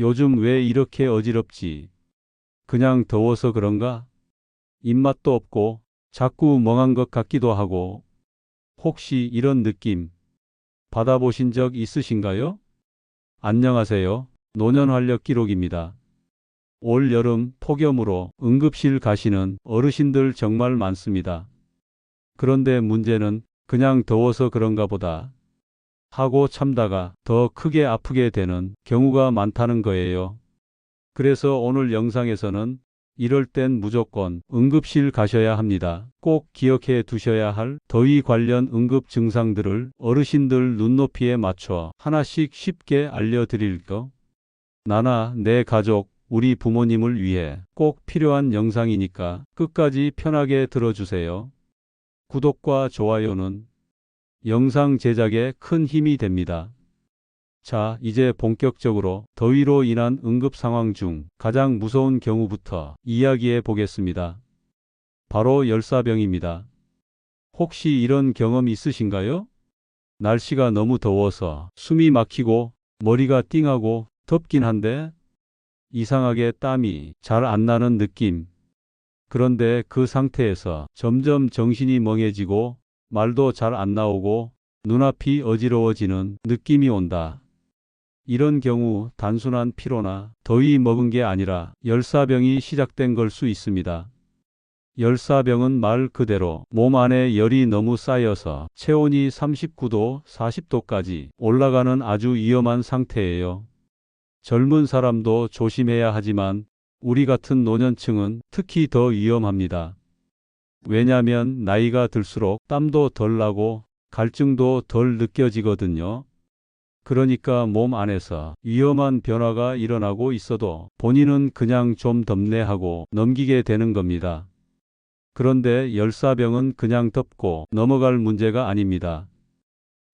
요즘 왜 이렇게 어지럽지? 그냥 더워서 그런가? 입맛도 없고 자꾸 멍한 것 같기도 하고 혹시 이런 느낌 받아보신 적 있으신가요? 안녕하세요. 노년활력 기록입니다. 올 여름 폭염으로 응급실 가시는 어르신들 정말 많습니다. 그런데 문제는 그냥 더워서 그런가 보다 하고 참다가 더 크게 아프게 되는 경우가 많다는 거예요. 그래서 오늘 영상에서는 이럴 땐 무조건 응급실 가셔야 합니다. 꼭 기억해 두셔야 할 더위 관련 응급 증상들을 어르신들 눈높이에 맞춰 하나씩 쉽게 알려드릴 거. 나나 내 가족, 우리 부모님을 위해 꼭 필요한 영상이니까 끝까지 편하게 들어주세요. 구독과 좋아요는 영상 제작에 큰 힘이 됩니다. 자, 이제 본격적으로 더위로 인한 응급 상황 중 가장 무서운 경우부터 이야기해 보겠습니다. 바로 열사병입니다. 혹시 이런 경험 있으신가요? 날씨가 너무 더워서 숨이 막히고 머리가 띵하고 덥긴 한데 이상하게 땀이 잘 안 나는 느낌. 그런데 그 상태에서 점점 정신이 멍해지고 말도 잘 안 나오고 눈앞이 어지러워지는 느낌이 온다. 이런 경우 단순한 피로나 더위 먹은 게 아니라 열사병이 시작된 걸 수 있습니다. 열사병은 말 그대로 몸 안에 열이 너무 쌓여서 체온이 39도, 40도까지 올라가는 아주 위험한 상태예요. 젊은 사람도 조심해야 하지만 우리 같은 노년층은 특히 더 위험합니다. 왜냐면 나이가 들수록 땀도 덜 나고 갈증도 덜 느껴지거든요. 그러니까 몸 안에서 위험한 변화가 일어나고 있어도 본인은 그냥 좀 덥네 하고 넘기게 되는 겁니다. 그런데 열사병은 그냥 덮고 넘어갈 문제가 아닙니다.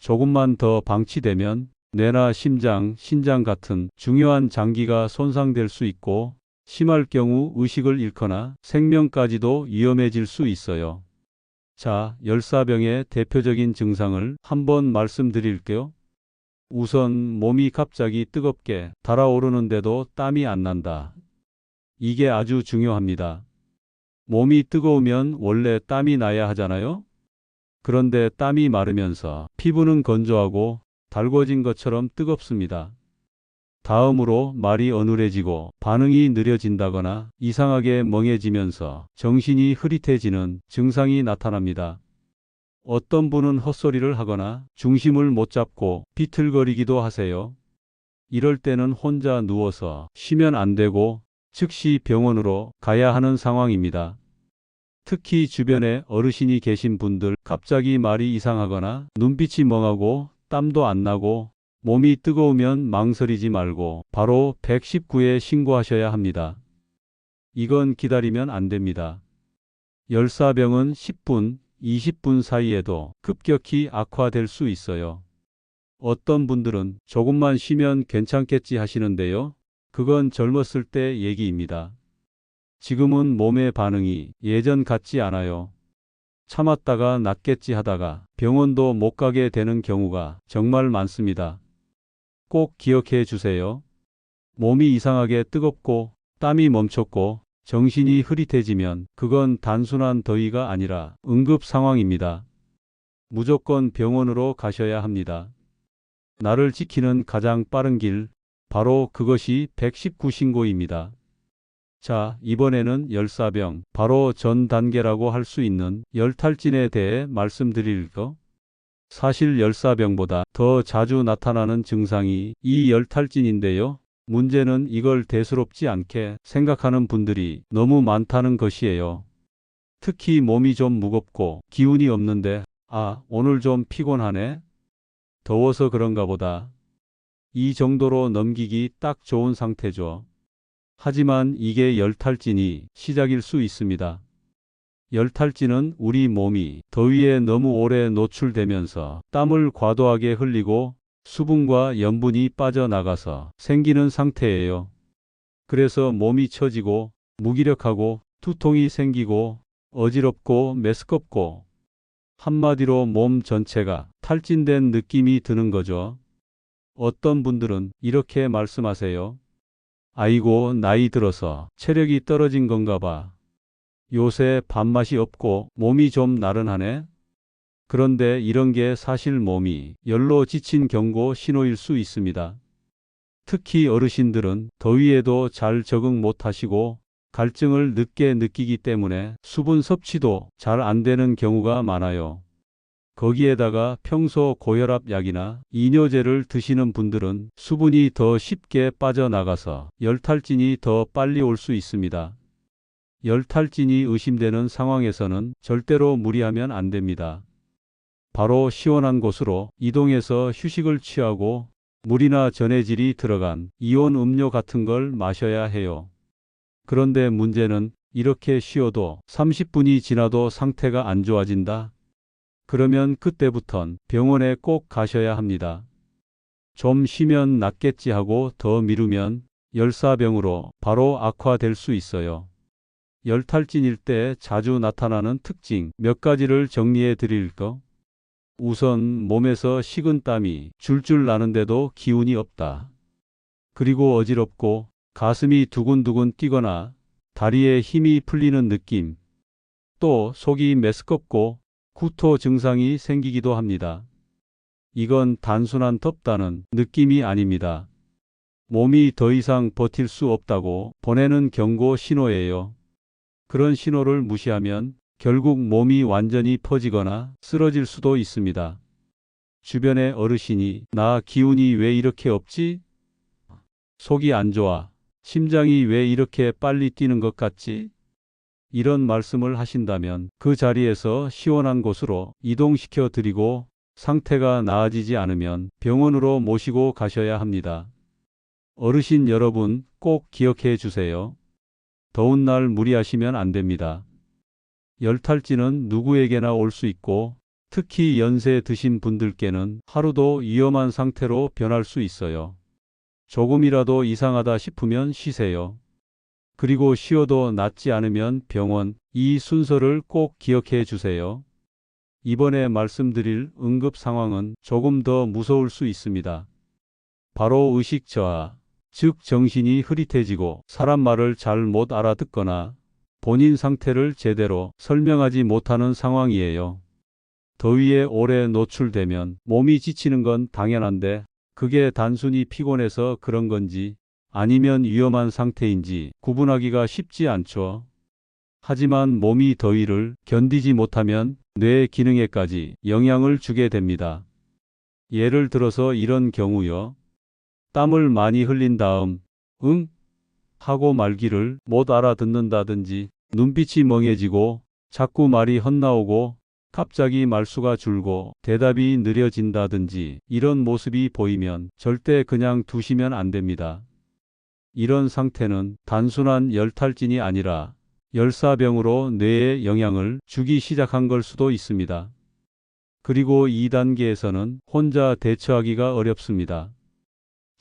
조금만 더 방치되면 뇌나 심장, 신장 같은 중요한 장기가 손상될 수 있고 심할 경우 의식을 잃거나 생명까지도 위험해질 수 있어요. 자, 열사병의 대표적인 증상을 한번 말씀드릴게요. 우선 몸이 갑자기 뜨겁게 달아오르는데도 땀이 안 난다. 이게 아주 중요합니다. 몸이 뜨거우면 원래 땀이 나야 하잖아요? 그런데 땀이 마르면서 피부는 건조하고 달궈진 것처럼 뜨겁습니다. 다음으로 말이 어눌해지고 반응이 느려진다거나 이상하게 멍해지면서 정신이 흐릿해지는 증상이 나타납니다. 어떤 분은 헛소리를 하거나 중심을 못 잡고 비틀거리기도 하세요. 이럴 때는 혼자 누워서 쉬면 안 되고 즉시 병원으로 가야 하는 상황입니다. 특히 주변에 어르신이 계신 분들 갑자기 말이 이상하거나 눈빛이 멍하고 땀도 안 나고 몸이 뜨거우면 망설이지 말고 바로 119에 신고하셔야 합니다. 이건 기다리면 안 됩니다. 열사병은 10분, 20분 사이에도 급격히 악화될 수 있어요. 어떤 분들은 조금만 쉬면 괜찮겠지 하시는데요. 그건 젊었을 때 얘기입니다. 지금은 몸의 반응이 예전 같지 않아요. 참았다가 낫겠지 하다가 병원도 못 가게 되는 경우가 정말 많습니다. 꼭 기억해 주세요. 몸이 이상하게 뜨겁고 땀이 멈췄고 정신이 흐릿해지면 그건 단순한 더위가 아니라 응급 상황입니다. 무조건 병원으로 가셔야 합니다. 나를 지키는 가장 빠른 길, 바로 그것이 119 신고입니다. 자, 이번에는 열사병, 바로 전 단계라고 할 수 있는 열탈진에 대해 말씀드릴 거. 사실 열사병보다 더 자주 나타나는 증상이 이 열탈진인데요. 문제는 이걸 대수롭지 않게 생각하는 분들이 너무 많다는 것이에요. 특히 몸이 좀 무겁고 기운이 없는데, 아, 오늘 좀 피곤하네? 더워서 그런가 보다. 이 정도로 넘기기 딱 좋은 상태죠. 하지만 이게 열탈진이 시작일 수 있습니다. 열탈진은 우리 몸이 더위에 너무 오래 노출되면서 땀을 과도하게 흘리고 수분과 염분이 빠져나가서 생기는 상태예요. 그래서 몸이 처지고 무기력하고 두통이 생기고 어지럽고 메스껍고 한마디로 몸 전체가 탈진된 느낌이 드는 거죠. 어떤 분들은 이렇게 말씀하세요. 아이고, 나이 들어서 체력이 떨어진 건가 봐. 요새 밥맛이 없고 몸이 좀 나른하네? 그런데 이런 게 사실 몸이 열로 지친 경고 신호일 수 있습니다. 특히 어르신들은 더위에도 잘 적응 못 하시고 갈증을 늦게 느끼기 때문에 수분 섭취도 잘 안 되는 경우가 많아요. 거기에다가 평소 고혈압 약이나 이뇨제를 드시는 분들은 수분이 더 쉽게 빠져나가서 열탈진이 더 빨리 올 수 있습니다. 열탈진이 의심되는 상황에서는 절대로 무리하면 안 됩니다. 바로 시원한 곳으로 이동해서 휴식을 취하고 물이나 전해질이 들어간 이온 음료 같은 걸 마셔야 해요. 그런데 문제는 이렇게 쉬어도 30분이 지나도 상태가 안 좋아진다? 그러면 그때부턴 병원에 꼭 가셔야 합니다. 좀 쉬면 낫겠지 하고 더 미루면 열사병으로 바로 악화될 수 있어요. 열탈진일 때 자주 나타나는 특징 몇 가지를 정리해 드릴 거. 우선 몸에서 식은 땀이 줄줄 나는데도 기운이 없다. 그리고 어지럽고 가슴이 두근두근 뛰거나 다리에 힘이 풀리는 느낌. 또 속이 메스껍고 구토 증상이 생기기도 합니다. 이건 단순한 덥다는 느낌이 아닙니다. 몸이 더 이상 버틸 수 없다고 보내는 경고 신호예요. 그런 신호를 무시하면 결국 몸이 완전히 퍼지거나 쓰러질 수도 있습니다. 주변의 어르신이 나 기운이 왜 이렇게 없지? 속이 안 좋아. 심장이 왜 이렇게 빨리 뛰는 것 같지? 이런 말씀을 하신다면 그 자리에서 시원한 곳으로 이동시켜 드리고 상태가 나아지지 않으면 병원으로 모시고 가셔야 합니다. 어르신 여러분 꼭 기억해 주세요. 더운 날 무리하시면 안 됩니다. 열탈진은 누구에게나 올 수 있고 특히 연세 드신 분들께는 하루도 위험한 상태로 변할 수 있어요. 조금이라도 이상하다 싶으면 쉬세요. 그리고 쉬어도 낫지 않으면 병원, 이 순서를 꼭 기억해 주세요. 이번에 말씀드릴 응급 상황은 조금 더 무서울 수 있습니다. 바로 의식 저하, 즉 정신이 흐릿해지고 사람 말을 잘 못 알아듣거나 본인 상태를 제대로 설명하지 못하는 상황이에요. 더위에 오래 노출되면 몸이 지치는 건 당연한데 그게 단순히 피곤해서 그런 건지 아니면 위험한 상태인지 구분하기가 쉽지 않죠. 하지만 몸이 더위를 견디지 못하면 뇌 기능에까지 영향을 주게 됩니다. 예를 들어서 이런 경우요. 땀을 많이 흘린 다음, 응? 하고 말기를 못 알아듣는다든지, 눈빛이 멍해지고, 자꾸 말이 헛나오고, 갑자기 말수가 줄고, 대답이 느려진다든지, 이런 모습이 보이면 절대 그냥 두시면 안 됩니다. 이런 상태는 단순한 열탈진이 아니라 열사병으로 뇌에 영향을 주기 시작한 걸 수도 있습니다. 그리고 2단계에서는 혼자 대처하기가 어렵습니다.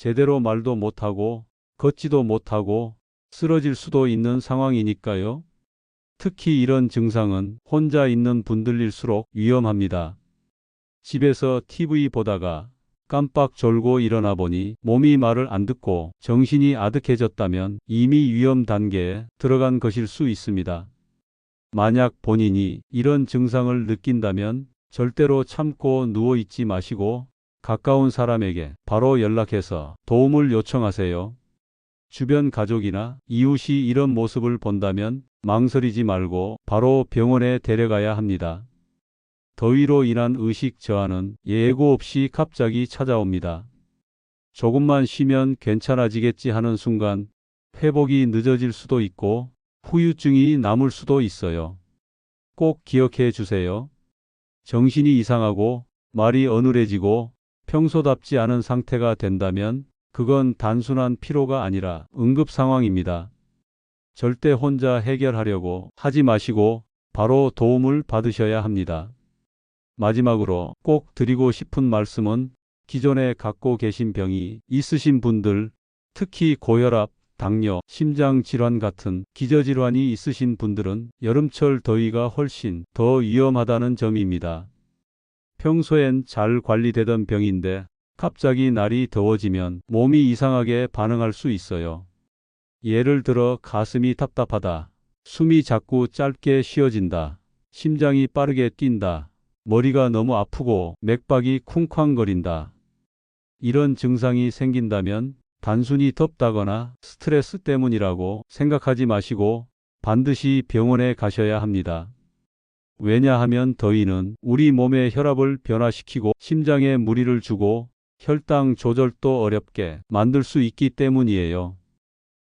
제대로 말도 못하고 걷지도 못하고 쓰러질 수도 있는 상황이니까요. 특히 이런 증상은 혼자 있는 분들일수록 위험합니다. 집에서 TV 보다가 깜빡 졸고 일어나 보니 몸이 말을 안 듣고 정신이 아득해졌다면 이미 위험 단계에 들어간 것일 수 있습니다. 만약 본인이 이런 증상을 느낀다면 절대로 참고 누워 있지 마시고 가까운 사람에게 바로 연락해서 도움을 요청하세요. 주변 가족이나 이웃이 이런 모습을 본다면 망설이지 말고 바로 병원에 데려가야 합니다. 더위로 인한 의식 저하는 예고 없이 갑자기 찾아옵니다. 조금만 쉬면 괜찮아지겠지 하는 순간 회복이 늦어질 수도 있고 후유증이 남을 수도 있어요. 꼭 기억해 주세요. 정신이 이상하고 말이 어눌해지고 평소답지 않은 상태가 된다면 그건 단순한 피로가 아니라 응급 상황입니다. 절대 혼자 해결하려고 하지 마시고 바로 도움을 받으셔야 합니다. 마지막으로 꼭 드리고 싶은 말씀은 기존에 갖고 계신 병이 있으신 분들, 특히 고혈압, 당뇨, 심장질환 같은 기저질환이 있으신 분들은 여름철 더위가 훨씬 더 위험하다는 점입니다. 평소엔 잘 관리되던 병인데 갑자기 날이 더워지면 몸이 이상하게 반응할 수 있어요. 예를 들어 가슴이 답답하다. 숨이 자꾸 짧게 쉬어진다. 심장이 빠르게 뛴다. 머리가 너무 아프고 맥박이 쿵쾅거린다. 이런 증상이 생긴다면 단순히 덥다거나 스트레스 때문이라고 생각하지 마시고 반드시 병원에 가셔야 합니다. 왜냐하면 더위는 우리 몸의 혈압을 변화시키고 심장에 무리를 주고 혈당 조절도 어렵게 만들 수 있기 때문이에요.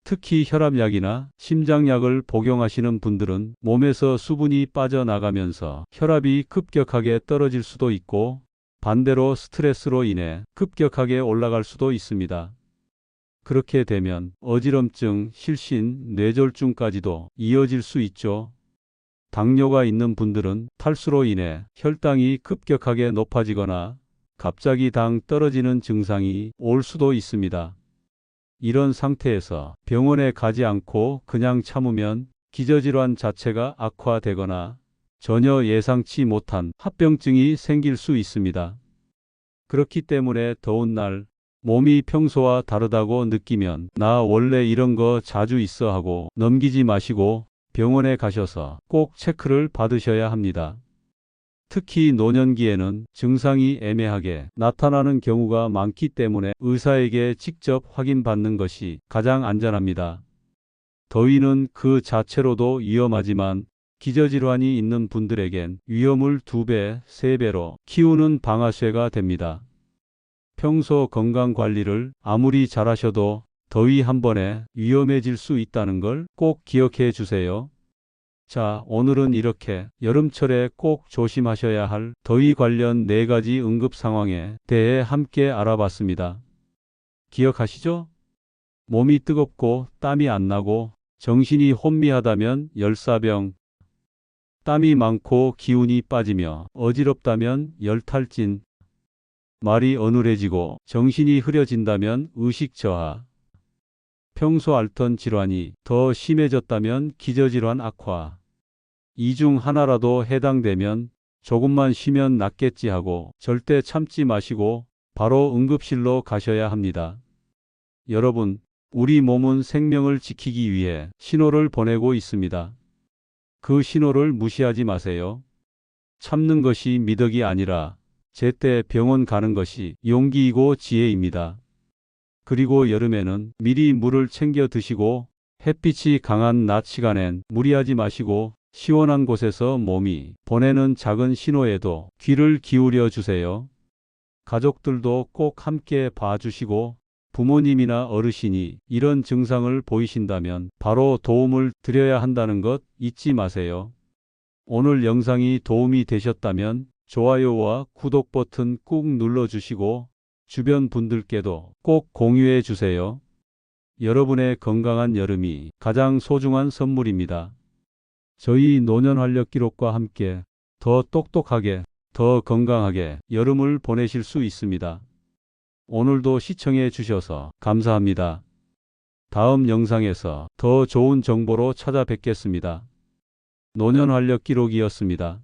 특히 혈압약이나 심장약을 복용하시는 분들은 몸에서 수분이 빠져나가면서 혈압이 급격하게 떨어질 수도 있고 반대로 스트레스로 인해 급격하게 올라갈 수도 있습니다. 그렇게 되면 어지럼증, 실신, 뇌졸중까지도 이어질 수 있죠. 당뇨가 있는 분들은 탈수로 인해 혈당이 급격하게 높아지거나 갑자기 당 떨어지는 증상이 올 수도 있습니다. 이런 상태에서 병원에 가지 않고 그냥 참으면 기저질환 자체가 악화되거나 전혀 예상치 못한 합병증이 생길 수 있습니다. 그렇기 때문에 더운 날 몸이 평소와 다르다고 느끼면 나 원래 이런 거 자주 있어 하고 넘기지 마시고 병원에 가셔서 꼭 체크를 받으셔야 합니다. 특히 노년기에는 증상이 애매하게 나타나는 경우가 많기 때문에 의사에게 직접 확인받는 것이 가장 안전합니다. 더위는 그 자체로도 위험하지만 기저질환이 있는 분들에겐 위험을 두 배, 세 배로 키우는 방아쇠가 됩니다. 평소 건강 관리를 아무리 잘하셔도 더위 한 번에 위험해질 수 있다는 걸 꼭 기억해 주세요. 자, 오늘은 이렇게 여름철에 꼭 조심하셔야 할 더위 관련 네 가지 응급 상황에 대해 함께 알아봤습니다. 기억하시죠? 몸이 뜨겁고 땀이 안 나고 정신이 혼미하다면 열사병, 땀이 많고 기운이 빠지며 어지럽다면 열탈진, 말이 어눌해지고 정신이 흐려진다면 의식 저하, 평소 앓던 질환이 더 심해졌다면 기저질환 악화, 이 중 하나라도 해당되면 조금만 쉬면 낫겠지 하고 절대 참지 마시고 바로 응급실로 가셔야 합니다. 여러분, 우리 몸은 생명을 지키기 위해 신호를 보내고 있습니다. 그 신호를 무시하지 마세요. 참는 것이 미덕이 아니라 제때 병원 가는 것이 용기이고 지혜입니다. 그리고 여름에는 미리 물을 챙겨 드시고 햇빛이 강한 낮 시간엔 무리하지 마시고 시원한 곳에서 몸이 보내는 작은 신호에도 귀를 기울여 주세요. 가족들도 꼭 함께 봐주시고 부모님이나 어르신이 이런 증상을 보이신다면 바로 도움을 드려야 한다는 것 잊지 마세요. 오늘 영상이 도움이 되셨다면 좋아요와 구독 버튼 꾹 눌러주시고 주변 분들께도 꼭 공유해 주세요. 여러분의 건강한 여름이 가장 소중한 선물입니다. 저희 노년 활력 기록과 함께 더 똑똑하게, 더 건강하게 여름을 보내실 수 있습니다. 오늘도 시청해 주셔서 감사합니다. 다음 영상에서 더 좋은 정보로 찾아뵙겠습니다. 노년 활력 기록이었습니다.